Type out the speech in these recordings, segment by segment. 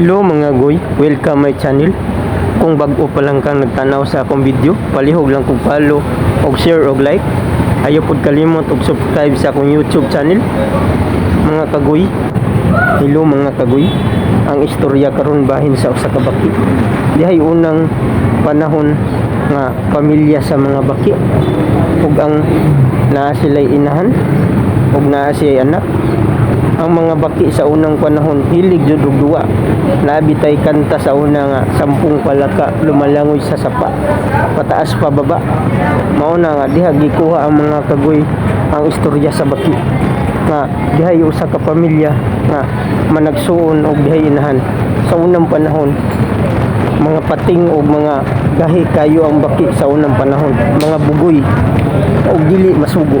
Hello mga goy, welcome my channel. Kung bago pa lang kang nagtanaw sa akong video, palihog lang kong follow, og share og like. Ayaw pod kalimot og subscribe sa akong YouTube channel. Mga kagoy, hello mga kagoy. Ang istorya karon bahin sa usa ka baki. Dihay unang panahon nga pamilya sa mga baki ug ang naa sila'y inahan ug naa siya'y anak ang mga baki sa unang panahon hilig jud og duwa nabitay kanta sa una nga sampung palaka lumalangoy sa sapa pataas pa baba. Mao na nga diha gikuha ang mga kagoy ang istorya sa baki. Nga dihay usa ka pamilya nga managsuon og dihay sa unang panahon. Mga pating o mga gahi kayo ang baki sa unang panahon. Mga bugoy og dili masugo.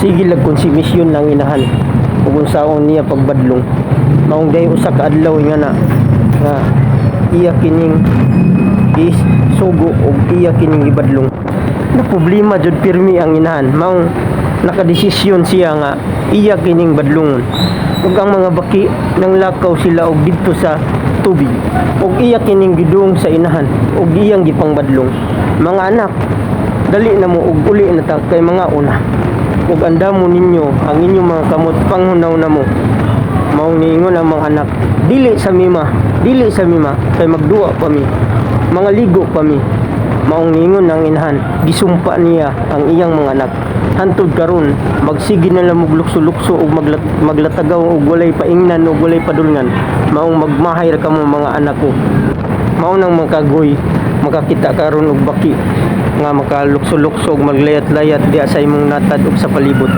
Sige lag konsumisyon lang inahan. Ug unsaon niya pagbadlong maong day usa adlaw nga na nga iya kining is sugo ug iya kining ibadlong. Na problema jud pirmi ang inahan. Maong nakadesisyon siya nga iya kining badlongon ug ang mga baki nang lakaw sila og didto sa tubig. Ug iya kining gidung sa inahan. Ug iyang gipangbadlong mga anak dali na mo ug uli na ta kay mga una. Ug andamo ninyo ang inyong mga kamot. Panghunaw na mo. Ang mga anak. Dili sa mima. Dili sa mima. Kay magduwa pa mi. Mga ligo pa mi. Maong ningon ang inahan gisumpa niya ang iyang mga anak. Hantod karon magsige na lang maglukso-lukso ug maglat maglatagaw ug walay paingnan ug walay padulngan. Maong magmahay ra kamo mga anak ko. Mao nang makagoy makakita karon og baki nga makalukso-lukso ug maglayat-layat diha sa imong natad ug sa palibot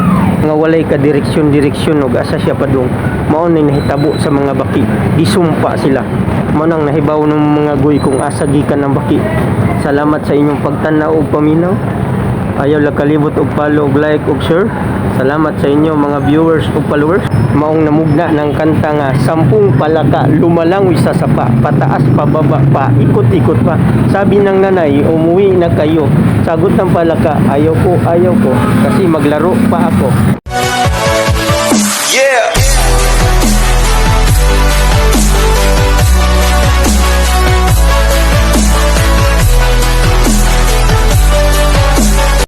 nga walay ka direksyon-direksyon ug asa siya padung mao ni nahitabo sa mga baki. Gisumpa sila. Mao nang nahibaw ng mga goy kung asa gikan ang baki. Salamat sa inyong pagtanaw ug paminaw ayaw lang kalibot og follow og like og share. Salamat sa inyo mga viewers ug followers. Maong namugna ng kanta nga sampung palaka lumalangoy sa sapa pataas pababa pa ikot-ikot pa. Sabi ng nanay umuwi na kayo. Sagot ng palaka ayaw ko ayaw ko kasi maglaro pa ako!